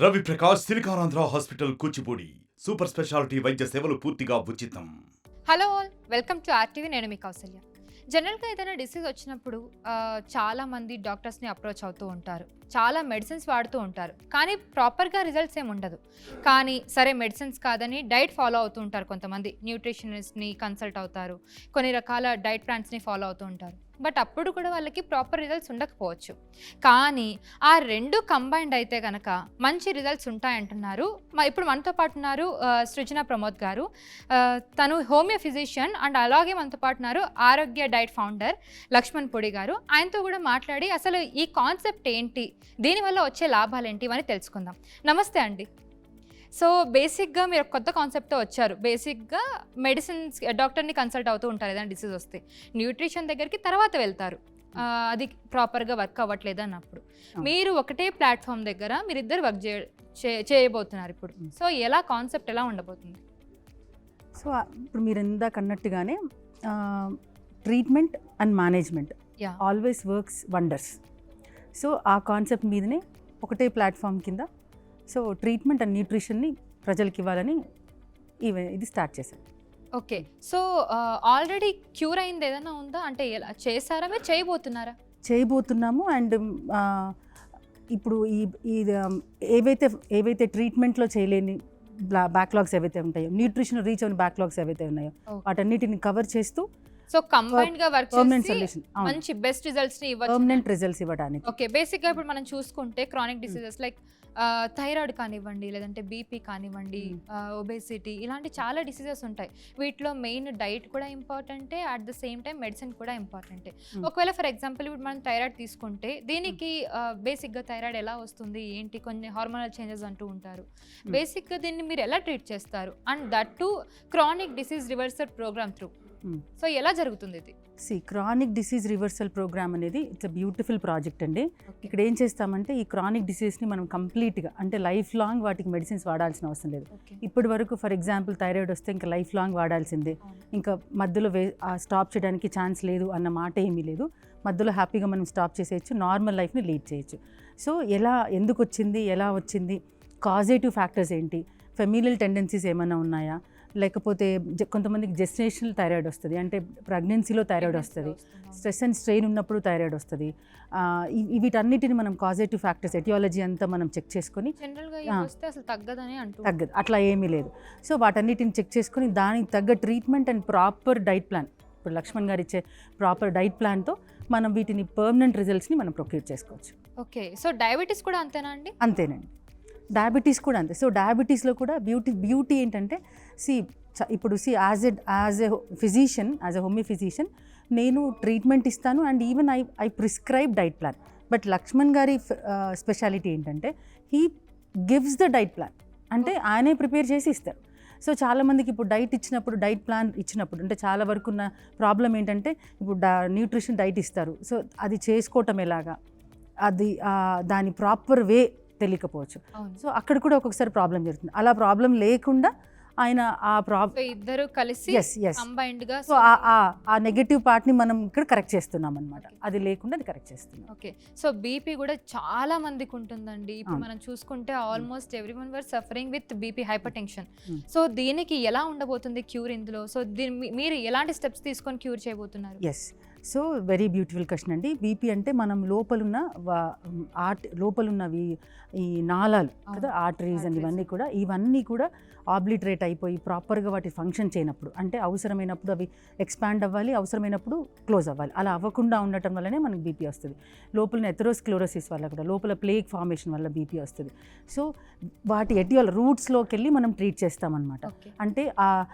Ravi Prakash SiliconAndhra hospital Kuchipudi super speciality వైద్య సేవలు పూర్తిగా ఉచితం. Hello all welcome to RTV నేను మీ కౌసల్య. జనరల్గా ఏదైనా డిసీజ్ వచ్చినప్పుడు చాలామంది డాక్టర్స్ని అప్రోచ్ అవుతూ ఉంటారు. చాలా మెడిసిన్స్ వాడుతూ ఉంటారు. కానీ ప్రాపర్గా రిజల్ట్స్ ఏమి ఉండదు. కానీ సరే మెడిసిన్స్ కాదని డైట్ ఫాలో అవుతూ ఉంటారు కొంతమంది. న్యూట్రిషనిస్ట్ని కన్సల్ట్ అవుతారు. కొన్ని రకాల డైట్ ప్లాన్స్ని ఫాలో అవుతూ ఉంటారు. బట్ అప్పుడు కూడా వాళ్ళకి ప్రాపర్ రిజల్ట్స్ ఉండకపోవచ్చు. కానీ ఆ రెండు కంబైన్డ్ అయితే కనుక మంచి రిజల్ట్స్ ఉంటాయంటున్నారు. ఇప్పుడు మనతో పాటు ఉన్నారు సృజన ప్రమోద్ గారు. తను హోమియో ఫిజిషియన్ అండ్ అలాగే మనతో పాటు ఉన్నారు ఆరోగ్య డైట్ ఫౌండర్ లక్ష్మణ్ పొడి గారు. ఆయనతో కూడా మాట్లాడి అసలు ఈ కాన్సెప్ట్ ఏంటి? దీనివల్ల వచ్చే లాభాలు ఏంటి అని తెలుసుకుందాం. నమస్తే అండి. సో బేసిక్గా మీరు కొత్త కాన్సెప్ట్తో వచ్చారు. బేసిక్గా మెడిసిన్స్ డాక్టర్ని కన్సల్ట్ అవుతూ ఉంటారు ఏదైనా డిసీజ్ వస్తే. న్యూట్రిషన్ దగ్గరికి తర్వాత వెళ్తారు. అది ప్రాపర్గా వర్క్ అవ్వట్లేదు అన్నప్పుడు. మీరు ఒకటే ప్లాట్ఫామ్ దగ్గర మీరిద్దరు వర్క్ చే చేయబోతున్నారు ఇప్పుడు. సో ఎలా కాన్సెప్ట్ ఎలా ఉండబోతుంది? సో ఇప్పుడు మీరు ఇందాక అన్నట్టుగానే treatment and management yeah. Always works wonders. So ఆ కాన్సెప్ట్ మీదనే ఒకటే ప్లాట్ఫామ్ కింద సో ట్రీట్మెంట్ అండ్ న్యూట్రిషన్ని ప్రజలకి ఇవ్వాలని ఇవి ఇది స్టార్ట్ చేశాను ఓకే. సో ఆల్రెడీ క్యూర్ అయింది ఏదైనా ఉందా? అంటే ఎలా చేశారా మీరు? చేయబోతున్నారా? చేయబోతున్నాము అండ్ ఇప్పుడు ఈ ఈ ఏవైతే ఏవైతే ట్రీట్మెంట్లో చేయలేని బ్యాక్లాగ్స్ ఏవైతే ఉంటాయో న్యూట్రిషన్ రీచ్ అయిన బ్యాక్లాగ్స్ ఏవైతే ఉన్నాయో. వాటన్నిటిని కవర్ చేస్తూ సో కంబైన్డ్గా వర్క్ పర్మనెంట్ సొల్యూషన్ మంచి బెస్ట్ రిజల్ట్స్ని ఇవ్వచ్చు. పర్మనెంట్ రిజల్ట్స్ ఇవ్వడానికి. ఓకే బేసిక్గా ఇప్పుడు మనం చూసుకుంటే క్రానిక్ డిసీజెస్ లైక్ థైరాయిడ్ కానివ్వండి లేదంటే బీపీ కానివ్వండి ఒబేసిటీ ఇలాంటి చాలా డిసీజెస్ ఉంటాయి. వీటిలో మెయిన్ డైట్ కూడా ఇంపార్టెంటే at the same time medicine కూడా ఇంపార్టెంటే Hmm. ఒకవేళ ఫర్ ఎగ్జాంపుల్ ఇప్పుడు మనం థైరాయిడ్ తీసుకుంటే దీనికి బేసిక్గా థైరాయిడ్ ఎలా వస్తుంది ఏంటి కొన్ని హార్మోనల్ చేంజెస్ అంటూ ఉంటారు. బేసిక్గా దీన్ని మీరు ఎలా ట్రీట్ చేస్తారు? And that to chronic disease reversal program through Hmm. So ఎలా జరుగుతుంది ఇది? See chronic disease reversal program అనేది ఇట్స్ అ బ్యూటిఫుల్ ప్రాజెక్ట్ అండి. ఇక్కడ ఏం చేస్తామంటే ఈ క్రానిక్ డిసీజ్ని మనం కంప్లీట్గా అంటే లైఫ్ లాంగ్ వాటికి మెడిసిన్స్ వాడాల్సిన అవసరం లేదు. ఇప్పటి వరకు ఫర్ ఎగ్జాంపుల్ థైరాయిడ్ వస్తే ఇంకా లైఫ్ లాంగ్ వాడాల్సిందే ఇంకా మధ్యలో వే స్టాప్ చేయడానికి ఛాన్స్ లేదు అన్న మాట ఏమీ లేదు. మధ్యలో హ్యాపీగా మనం స్టాప్ చేసేయచ్చు నార్మల్ లైఫ్ని లీడ్ చేయొచ్చు. సో ఎలా ఎందుకు వచ్చింది ఎలా వచ్చింది కాజేటివ్ ఫ్యాక్టర్స్ ఏంటి ఫెమిలియల్ టెండెన్సీస్ ఏమైనా ఉన్నాయా? లేకపోతే కొంతమందికి జెస్టినేషనల్ థైరాయిడ్ వస్తుంది. అంటే ప్రెగ్నెన్సీలో థైరాయిడ్ వస్తుంది. స్ట్రెస్ అండ్ స్ట్రెయిన్ ఉన్నప్పుడు థైరాయిడ్ వస్తుంది. వీటన్నిటిని మనం కాజేటివ్ ఫ్యాక్టర్స్ ఎటియాలజీ అంతా మనం చెక్ చేసుకొని తగ్గదు. అట్లా ఏమీ లేదు. సో వాటన్నిటిని చెక్ చేసుకొని దానికి తగ్గ treatment and proper diet plan ఇప్పుడు లక్ష్మణ్ గారు ఇచ్చే ప్రాపర్ డైట్ ప్లాన్తో మనం వీటిని పర్మనెంట్ రిజల్ట్స్ని మనం ప్రొక్యూర్ చేసుకోవచ్చు. ఓకే. సో డయాబెటీస్ కూడా అంతేనా అండి? అంతేనండి. డయాబెటీస్ కూడా అంతే. సో డయాబెటీస్లో కూడా బ్యూటీ బ్యూటీ ఏంటంటే సి ఇప్పుడు see as a as a physician as a homeo physician నేను ట్రీట్మెంట్ ఇస్తాను and even I I prescribe diet plan. But Laxman గారి స్పెషాలిటీ ఏంటంటే he gives the diet plan. అంటే ఆయనే ప్రిపేర్ చేసి ఇస్తారు. సో చాలామందికి ఇప్పుడు డైట్ ఇచ్చినప్పుడు డైట్ ప్లాన్ ఇచ్చినప్పుడు అంటే చాలా వరకు ఉన్న ప్రాబ్లం ఏంటంటే ఇప్పుడు న్యూట్రిషన్ డైట్ ఇస్తారు. సో అది చేసుకోవటం ఎలాగా? అది దాని ప్రాపర్ వే తెలియకపోవచ్చు. సో అక్కడ కూడా ఒక్కొక్కసారి ప్రాబ్లం జరుగుతుంది. అలా ప్రాబ్లం లేకుండా ఆయన ఆ ప్రాబ్లం ఇద్దరు కలిసి ఎస్ ఎస్ కంబైన్డ్గా సో ఆ- నెగటివ్ పార్ట్ని మనం ఇక్కడ కరెక్ట్ చేస్తున్నాం అనమాట. అది లేకుండా అది కరెక్ట్ చేస్తున్నాం. ఓకే సో బీపీ కూడా చాలా మందికి ఉంటుందండి. ఇప్పుడు. మనం చూసుకుంటే almost every one were suffering with BP hypertension. So దీనికి ఎలా ఉండబోతుంది క్యూర్ ఇందులో? సో దీని మీరు ఎలాంటి స్టెప్స్ తీసుకొని క్యూర్ చేయబోతున్నారు? Yes so very beautiful question అండి. బీపీ అంటే మనం లోపలున్న ఆర్ట్ లోపలున్నవి ఈ నాళాలు. కదా ఆర్టరీస్ అండ్. ఇవన్నీ కూడా ఇవన్నీ కూడా ఆబ్లిటరేట్ అయిపోయి ప్రాపర్గా వాటి ఫంక్షన్ చేయనప్పుడు అంటే అవసరమైనప్పుడు అవి ఎక్స్పాండ్ అవ్వాలి అవసరమైనప్పుడు క్లోజ్ అవ్వాలి. అలా అవ్వకుండా ఉండటం వల్లనే మనకి బీపీ వస్తుంది. లోపల ఎథరోస్క్లోరోసిస్ వల్ల కూడా లోపల ప్లేగ్ ఫార్మేషన్ వల్ల బీపీ వస్తుంది. సో వాటి ఎటివల్ రూట్స్లోకి వెళ్ళి మనం ట్రీట్ చేస్తామన్నమాట. అంటే ఆ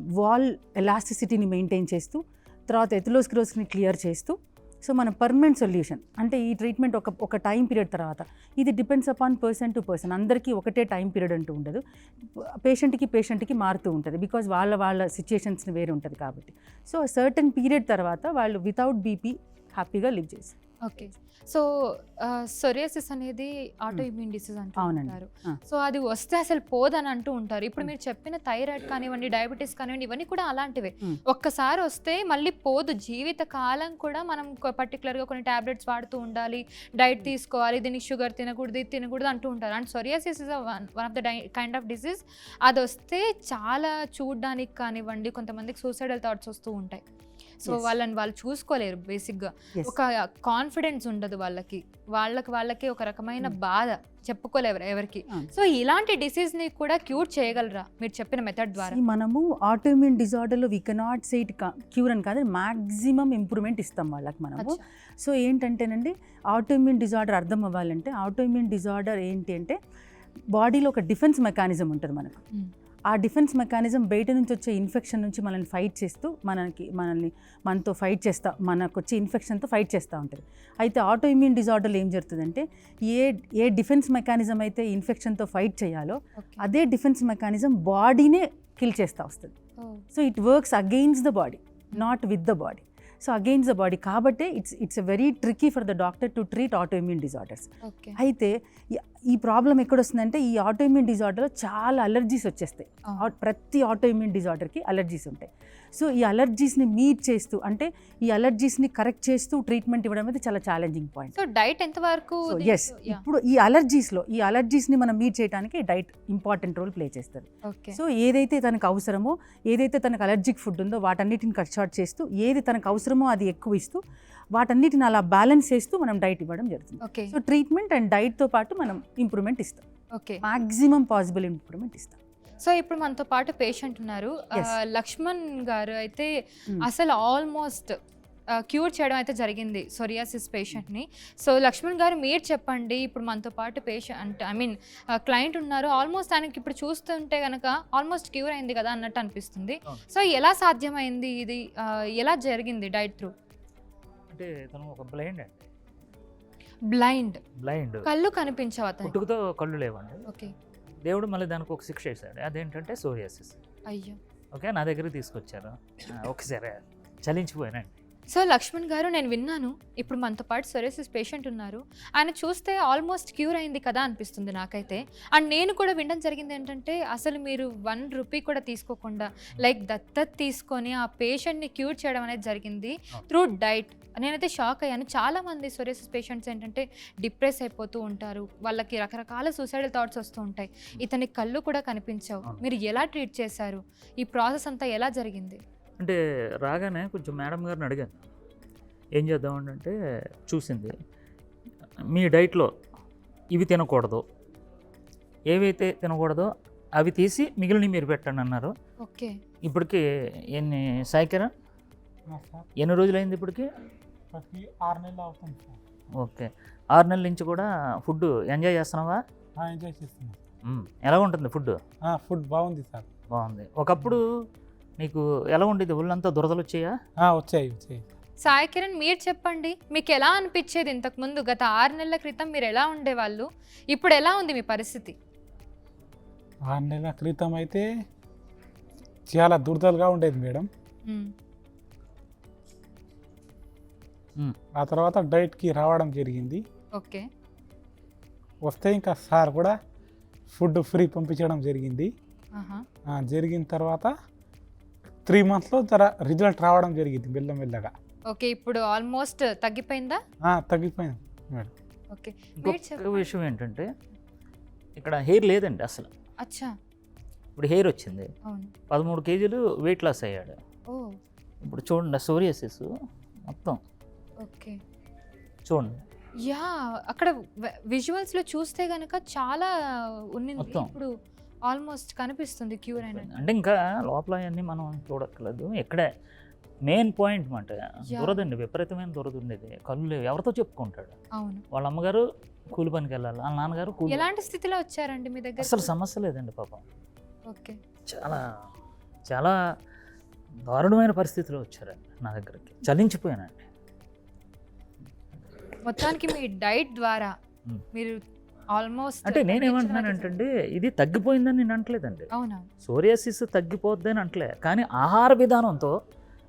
వాల్ ఎలాస్టిసిటీని మెయింటైన్ చేస్తూ తర్వాత ఎథిలోస్క్రోస్ని క్లియర్ చేస్తూ సో మన పర్మనెంట్ సొల్యూషన్ అంటే ఈ ట్రీట్మెంట్ ఒక ఒక టైం పీరియడ్ తర్వాత ఇది depends upon person to person అందరికీ ఒకటే టైం పీరియడ్ అంటూ ఉండదు. పేషెంట్కి పేషెంట్కి మారుతూ ఉంటుంది బికాజ్ వాళ్ళ వాళ్ళ సిచ్యుయేషన్స్ని వేరు ఉంటుంది కాబట్టి. సో సర్టన్ పీరియడ్ తర్వాత వాళ్ళు వితౌట్ బీపీ హ్యాపీగా లివ్ చేస్తారు. ఓకే. సో సొరియాసిస్ అనేది ఆటో ఇమ్యూన్ డిసీజ్ అంటూ అవునండి. ఉంటారు. ఆ. సో అది వస్తే అసలు పోదని అంటూ ఉంటారు. ఇప్పుడు మీరు చెప్పిన థైరాయిడ్ కానివ్వండి డయాబెటీస్ కానివ్వండి ఇవన్నీ కూడా అలాంటివే. Hmm. ఒక్కసారి వస్తే మళ్ళీ పోదు. జీవిత కాలం కూడా మనం పర్టికులర్గా కొన్ని టాబ్లెట్స్ వాడుతూ ఉండాలి. డైట్ తీసుకోవాలి. దీనికి షుగర్ తినకూడదు ఇది తినకూడదు అంటూ ఉంటారు. And psoriasis is one one of the kind of disease అది వస్తే చాలా చూడడానికి కానివ్వండి కొంతమందికి సూసైడల్ థాట్స్ వస్తూ ఉంటాయి. సో. వాళ్ళని వాళ్ళు చూసుకోలేరు బేసిక్గా. ఒక కాన్ఫిడెన్స్ ఉండదు వాళ్ళకి వాళ్ళకి వాళ్ళకి ఒక రకమైన Hmm. బాధ చెప్పుకోలేరు ఎవరికి Ah. సో ఇలాంటి డిసీజ్ని కూడా క్యూర్ చేయగలరా మీరు చెప్పిన మెథడ్ ద్వారా మనము autoimmune డిజార్డర్లో we cannot say it cure అని కాదు మాక్సిమం ఇంప్రూవ్మెంట్ ఇస్తాం వాళ్ళకి మనము. సో ఏంటంటేనండి ఆటోఇమ్యూన్ డిజార్డర్ అర్థం అవ్వాలంటే ఆటోఇమ్యూన్ డిజార్డర్ ఏంటి అంటే బాడీలో ఒక డిఫెన్స్ మెకానిజం ఉంటుంది మనకు Hmm. ఆ డిఫెన్స్ మెకానిజం బయట నుంచి వచ్చే ఇన్ఫెక్షన్ నుంచి మనల్ని ఫైట్ చేస్తూ మనకి మనల్ని మనతో ఫైట్ చేస్తా మనకు వచ్చే ఇన్ఫెక్షన్తో ఫైట్ చేస్తూ ఉంటుంది అయితే ఆటోఇమ్యూన్ డిజార్డర్లో ఏం జరుగుతుందంటే ఏ ఏ డిఫెన్స్ మెకానిజం అయితే ఇన్ఫెక్షన్తో ఫైట్ చేయాలో. అదే డిఫెన్స్ మెకానిజం బాడీనే కిల్ చేస్తూ వస్తుంది. So it works against the body not with the body so against the body కాబట్టి it's it's very tricky for the doctor to treat autoimmune disorders Okay. అయితే ఈ- problem ఎక్కడొస్తుందంటే ఈ autoimmune డిజార్డర్లో చాలా allergies వచ్చేస్తాయి. ప్రతి autoimmune డిజార్డర్కి అలర్జీస్ ఉంటాయి. So ఈ అలర్జీస్ని మీట్ చేస్తూ అంటే ఈ అలర్జీస్ని కరెక్ట్ చేస్తూ ట్రీట్మెంట్ ఇవ్వడం అనేది చాలా ఛాలెంజింగ్ పాయింట్ సో డైట్ ఎంత వరకు సో దీంట్లో- ఎస్. ఇప్పుడు ఈ అలర్జీస్లో ఈ అలర్జీస్ని మనం మీట్ చేయడానికి డైట్ ఇంపార్టెంట్ రోల్ ప్లే చేస్తుంది. సో ఏదైతే తనకు అవసరమో ఏదైతే తనకు అలర్జిక్ ఫుడ్ ఉందో వాటన్నిటిని కట్ షార్ట్ చేస్తూ ఏది తనకు అవసరమో అది ఎక్కువ ఇస్తూ వాటన్నిటిని అలా బ్యాలెన్స్ చేస్తూ మనం డైట్ ఇవ్వడం జరుగుతుంది. Okay. సో ట్రీట్మెంట్ అండ్ డైట్తో పాటు మనం ఇంప్రూవ్మెంట్ ఇస్తాం. Okay. మాక్సిమం పాసిబుల్ ఇంప్రూవ్మెంట్ ఇస్తాం. సో ఇప్పుడు మనతో పాటు పేషెంట్ ఉన్నారు. లక్ష్మణ్ గారు అయితే Hmm. అసలు ఆల్మోస్ట్ క్యూర్ చేయడం అయితే జరిగింది సొరియాసిస్ పేషెంట్ని. సో లక్ష్మణ్ గారు మీరు చెప్పండి ఇప్పుడు మనతో పాటు పేషెంట్ ఐ మీన్ క్లయింట్ ఉన్నారు. ఆల్మోస్ట్ ఆయనకి ఇప్పుడు చూస్తుంటే కనుక ఆల్మోస్ట్ క్యూర్ అయింది కదా అన్నట్టు అనిపిస్తుంది. సో ఎలా సాధ్యమైంది ఇది? ఎలా జరిగింది డైట్ త్రూ? అంటే తను ఒక బ్లైండ్ అండి. బ్లైండ్ బ్లైండ్ కళ్ళు కనిపించవు అతను పుట్టుకతో కళ్ళు లేవండి. ఓకే. దేవుడు మళ్ళీ దానికి ఒక శిక్ష వేశాడు. అదేంటంటే సోరియాసిస్. అయ్యో. ఓకే నా దగ్గరికి తీసుకొచ్చారు. ఒకసారి చలించిపోయానండి. సో లక్ష్మణ్ గారు నేను విన్నాను. ఇప్పుడు మనతో పాటు సొరేసిస్ పేషెంట్ ఉన్నారు. ఆయన చూస్తే ఆల్మోస్ట్ క్యూర్ అయింది కదా అనిపిస్తుంది నాకైతే. అండ్ నేను కూడా వినడం జరిగింది ఏంటంటే అసలు మీరు వన్ రూపీ కూడా తీసుకోకుండా లైక్ దత్తత్ తీసుకొని ఆ పేషెంట్ని క్యూర్ చేయడం అనేది జరిగింది త్రూ డైట్. నేనైతే షాక్ అయ్యాను. చాలా మంది సొరేసిస్ పేషెంట్స్ ఏంటంటే డిప్రెస్ అయిపోతూ ఉంటారు. వాళ్ళకి రకరకాల సూసైడల్ థాట్స్ వస్తూ ఉంటాయి. ఇతని కళ్ళు కూడా కనిపించవు. మీరు ఎలా ట్రీట్ చేశారు? ఈ ప్రాసెస్ అంతా ఎలా జరిగింది? అంటే రాగానే కొంచెం మేడం గారిని అడిగాను. ఏం చేద్దామండి అంటే చూసింది మీ డైట్లో ఇవి తినకూడదు. ఏవైతే తినకూడదో అవి తీసి మిగిలినవి మీరు పెట్టండి అన్నారు. ఓకే. ఇప్పటికి ఎన్ని సాయికరా? ఎన్ని రోజులైంది ఇప్పటికి? ఆరు నెలలు అవుతుంది ఓకే. ఆరు నెలల నుంచి కూడా ఫుడ్ ఎంజాయ్ చేస్తున్నావా? ఆ, ఎంజాయ్ చేస్తున్నాం. ఎలా ఉంటుంది ఫుడ్ ఆ, ఫుడ్ బాగుంది సార్. బాగుంది. ఒకప్పుడు నీకు ఎలా ఉండేది? ఒళ్ళంతా దురదలు వచ్చాయా? ఆ, వచ్చాయి వచ్చాయి. సాయి కిరణ్ మీరు చెప్పండి. మీకు ఎలా అనిపించేది ఇంతకుముందు గత ఆరు నెలల క్రితం మీరు ఎలా ఉండేవాళ్ళు? ఇప్పుడు ఎలా ఉంది మీ పరిస్థితి? ఆరు నెలల క్రితం అయితే చాలా దురదలుగా ఉండేది మేడం. ఆ తర్వాత డైట్కి రావడం జరిగింది. ఓకే. వస్తే ఇంకా సార్ కూడా ఫుడ్ ఫ్రీ పంపించడం జరిగింది. ఆహా. ఆ, జరిగిన తర్వాత త్రీ మంత్స్లో జర రిజల్ట్ రావడం జరిగింది మెల్లమెల్లగా ఓకే ఇప్పుడు ఆల్మోస్ట్ తగ్గిపోయిందా? ఆ, తగ్గిపోయింది మేడం. ఓకే. ఇంకొక. విషయం ఏంటంటే ఇక్కడ హెయిర్ లేదండి అసలు. అచ్చా. ఇప్పుడు హెయిర్ వచ్చింది. అవును. పదమూడు కేజీలు వెయిట్ లాస్ అయ్యాడు. ఓ. ఇప్పుడు చూడండి సోరియాసిస్ మొత్తం. ఓకే. చూడండి. యా అక్కడ విజువల్స్లో చూస్తే గనక చాలా ఉన్నింది. మొత్తం. ఇప్పుడు ఆల్మోస్ట్ కనిపిస్తుంది క్యూర్ అయినట్టు. అంటే ఇంకా లోపల అవన్నీ మనం చూడక్కర్లేదు. ఇక్కడే మెయిన్ పాయింట్ మాట. దురదండి విపరీతమైన దురద ఉండేది కళ్ళు లేవు. ఎవరితో చెప్పుకుంటాడు? అవును. వాళ్ళ అమ్మగారు కూలి పనికి వెళ్ళాలి? వాళ్ళ నాన్నగారు కూలి ఎలాంటి స్థితిలో వచ్చారండి మీ దగ్గర అసలు సమస్య లేదండి పాపం. ఓకే. చాలా చాలా దారుణమైన పరిస్థితిలో వచ్చారండి నా దగ్గరికి. చలించిపోయానండి. మొత్తానికి మీ డైట్ ద్వారా. మీరు ఆల్మోస్ట్ అంటే నేనేమంటున్నానంటే ఇది తగ్గిపోయిందని నేను అంటలేదండి అవునా సోరియాసిస్ తగ్గిపోద్దని అంటలే కానీ ఆహార విధానంతో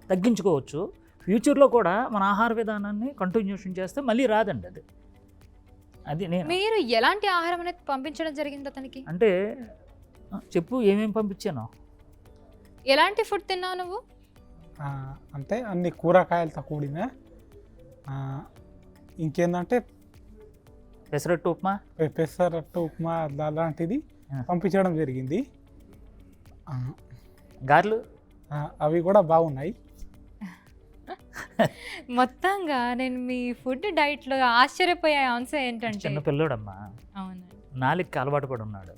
తగ్గించుకోవచ్చు. ఫ్యూచర్లో కూడా మన ఆహార విధానాన్ని కంటిన్యూషన్ చేస్తే మళ్ళీ రాదండి అది. అది నేను మీరు ఎలాంటి ఆహారం అనేది పంపించడం జరిగింది అతనికి? అంటే చెప్పు ఏమేమి పంపించాను. ఎలాంటి ఫుడ్ తిన్నావు నువ్వు? అంటే అన్ని కూరగాయలతో కూడిన ఆ, ఇంకేందంటే పెసరట్టు ఉప్మా? పెసరట్టు ఉప్మా అలా- అలాంటిది. పంపించడం జరిగింది. గారెలు? అవి కూడా బాగున్నాయి. మొత్తంగా నేను మీ ఫుడ్ డైట్లో ఆశ్చర్యపోయే ఆన్సర్ ఏంటంటే చిన్న పిల్లోడమ్మా. అవునండి నాలుగుకి అలవాటు పడి ఉన్నాడు.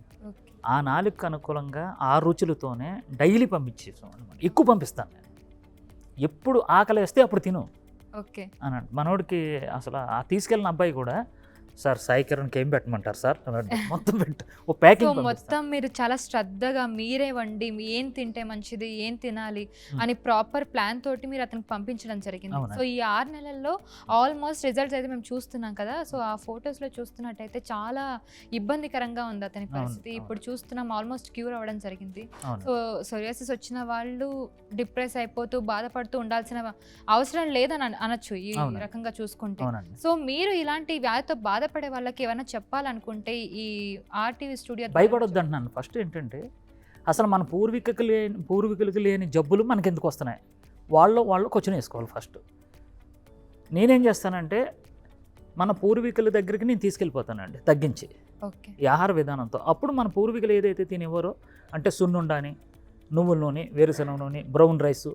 ఆ నాలుగుకి అనుకూలంగా ఆ రుచులతోనే డైలీ పంపించేసాం అనమాట ఎక్కువ పంపిస్తాను నేను. ఎప్పుడు ఆకలి వేస్తే అప్పుడు తిను. ఓకే. అన్నాడు. మనోడికి అసలు ఆ తీసుకెళ్ళిన అబ్బాయి కూడా సార్ సాయి కిరణ్కి ఏం పెట్టమంటారు సార్ మొత్తం పెట్టు ఓ ప్యాకింగ్ మొత్తం మీరు చాలా శ్రద్ధగా మీరే వండి ఏం తింటే మంచిది ఏం తినాలి. అని ప్రాపర్ ప్లాన్ తోటి మీరు అతనికి పంపించడం జరిగింది. సో ఈ ఆరు నెలల్లో ఆల్మోస్ట్ రిజల్ట్స్ అయితే మేము చూస్తున్నాం కదా సో ఆ photos లో చూస్తున్నట్టయితే చాలా ఇబ్బందికరంగా ఉంది అతని పరిస్థితి. ఇప్పుడు చూస్తున్నాం ఆల్మోస్ట్ క్యూర్ అవ్వడం జరిగింది సో సోరియాసిస్ వచ్చిన వాళ్ళు డిప్రెస్ అయిపోతూ బాధపడుతూ ఉండాల్సిన అవసరం లేదని అన- అనొచ్చు ఈ. రకంగా చూసుకుంటే సో మీరు ఇలాంటి వ్యాధితో బాధపడే వాళ్ళకి ఏమైనా చెప్పాలనుకుంటే ఈ ఆర్టీవీ స్టూడియో భయపడొద్దు అంటున్నాను. ఫస్ట్ ఏంటంటే అసలు మన పూర్వీకులకు లేని పూర్వీకులకు లేని జబ్బులు మనకి ఎందుకు వస్తున్నాయి? వాళ్ళు వాళ్ళు క్వశ్చన్ వేసుకోవాలి ఫస్ట్. నేనేం చేస్తానంటే మన పూర్వీకుల దగ్గరికి నేను తీసుకెళ్ళిపోతానండి తగ్గించి. ఓకే. ఈ ఆహార విధానంతో. అప్పుడు మన పూర్వీకులు ఏదైతే తినేవారో అంటే సున్నుండాని నువ్వుల నూనె వేరుశనగ నూనె బ్రౌన్ రైసు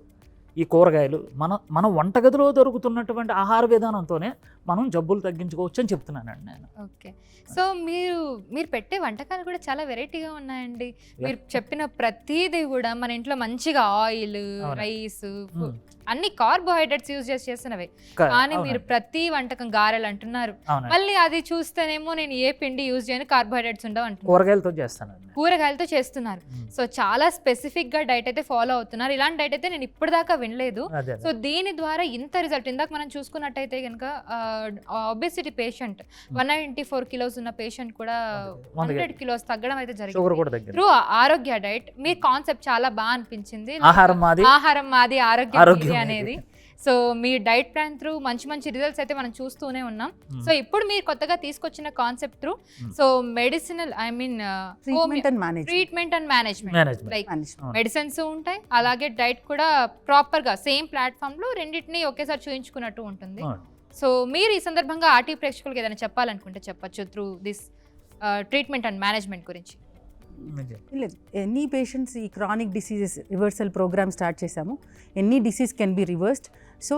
ఈ కూరగాయలు మన మన వంటగదిలో దొరుకుతున్నటువంటి ఆహార విధానంతోనే మనం జబ్బులు తగ్గించుకోవచ్చు అని చెప్తున్నానండి నేను ఓకే సో మీరు మీరు పెట్టే వంటకాలు కూడా చాలా వెరైటీగా ఉన్నాయండి మీరు చెప్పిన ప్రతిదీ కూడా మన ఇంట్లో మంచిగా ఆయిల్. రైస్. అన్ని కార్బోహైడ్రేట్స్ యూజ్ చేసి చేస్తున్నవే. కా- కానీ మీరు. ప్రతి వంటకం గారెలు అంటున్నారు. మళ్ళీ అది చూస్తేనేమో నేను ఏ పిండి యూజ్ చేయను కార్బోహైడ్రేట్స్ ఉండవు అంటున్నారు. కూరగాయలతో చేస్తానండి కూరగాయలతో చేస్తున్నారు. సో చాలా స్పెసిఫిక్గా డైట్ అయితే ఫాలో అవుతున్నారు. ఇలాంటి డైట్ అయితే నేను ఇప్పటిదాకా వినలేదు. సో దీని ద్వారా ఇంత రిజల్ట్ ఇందాక మనం చూసుకున్నట్టయితే కనుక obesity patient one ninety four kilos ఉన్న పేషెంట్ కూడా హండ్రెడ్ కిలోస్ తగ్గడం అయితే జరిగింది. త్రూ ఆరోగ్య డైట్ మీ కాన్సెప్ట్ చాలా బాగా అనిపించింది. ఆహారం మాది. ఆహారం మాది ఆరోగ్యం. అనేది. సో మీ డైట్ ప్లాన్ త్రూ మంచి మంచి రిజల్ట్స్ అయితే మనం చూస్తూనే ఉన్నాం. సో ఇప్పుడు మీరు కొత్తగా తీసుకొచ్చిన concept through. So medicinal I mean treatment and management treatment and management management like medicines ఉంటాయి అలాగే డైట్ కూడా ప్రాపర్గా సేమ్ ప్లాట్ఫామ్లో రెండింటిని ఒకేసారి చూయించుకున్నట్టు ఉంటుంది. సో మీరు ఈ సందర్భంగా ఆర్టీ ప్రేక్షకులకు ఏదైనా చెప్పాలనుకుంటే చెప్పొచ్చు through this treatment and management గురించి. లేదు. ఎనీ పేషెంట్స్ ఈ chronic diseases reversal program start చేశాము. Any disease can be reversed. So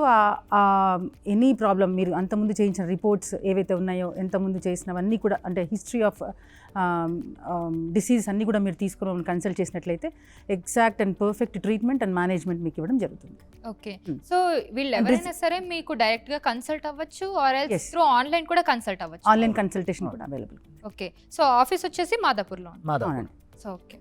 any problem మీరు అంతకుముందు చేయించిన రిపోర్ట్స్ ఏవైతే ఉన్నాయో ఎంతముందు చేసినవన్నీ కూడా అంటే హిస్టరీ ఆఫ్ డిసీజ్ అన్నీ కూడా మీరు తీసుకుని కన్సల్ట్ చేసినట్లయితే exact and perfect treatment and management మీకు ఇవ్వడం జరుగుతుంది. Okay Hmm. సో వీళ్ళు And this- ఎవరైనా సరే మీకు డైరెక్ట్గా కన్సల్ట్ అవ్వచ్చు ఆర్. త్రూ ఆన్లైన్ కూడా కన్సల్ట్ అవ్వచ్చు. ఆన్లైన్ కన్సల్టేషన్ కూడా అవైలబుల్ ఓకే సో ఆఫీస్ వచ్చేసి మాదాపూర్లో సో ఓకే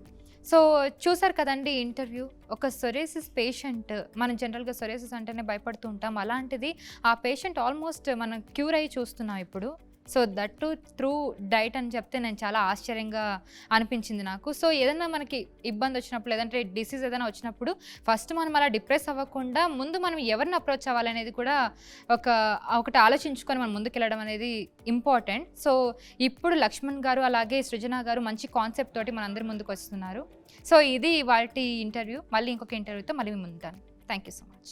సో చూసారు కదండి ఇంటర్వ్యూ ఒక సొరేసిస్ పేషెంట్ మనం జనరల్గా సొరేసిస్ అంటేనే భయపడుతూ ఉంటాం. అలాంటిది ఆ పేషెంట్ ఆల్మోస్ట్ మనం క్యూర్ అయ్యి చూస్తున్నాం ఇప్పుడు. So that to through diet అని చెప్తే నేను చాలా ఆశ్చర్యంగా అనిపించింది నాకు. సో ఏదైనా మనకి ఇబ్బంది వచ్చినప్పుడు లేదంటే డిసీజ్ ఏదైనా వచ్చినప్పుడు ఫస్ట్ మనం అలా డిప్రెస్ అవ్వకుండా ముందు మనం ఎవరిని అప్రోచ్ అవ్వాలనేది కూడా ఒక ఒకటి ఆలోచించుకొని మనం ముందుకెళ్ళడం అనేది ఇంపార్టెంట్. సో ఇప్పుడు లక్ష్మణ్ గారు అలాగే సృజన గారు మంచి కాన్సెప్ట్ తోటి మనందరి ముందుకు వస్తున్నారు. సో ఇది వాటి ఇంటర్వ్యూ. మళ్ళీ ఇంకొక ఇంటర్వ్యూతో మళ్ళీ ముందుతాను థ్యాంక్ యూ సో మచ్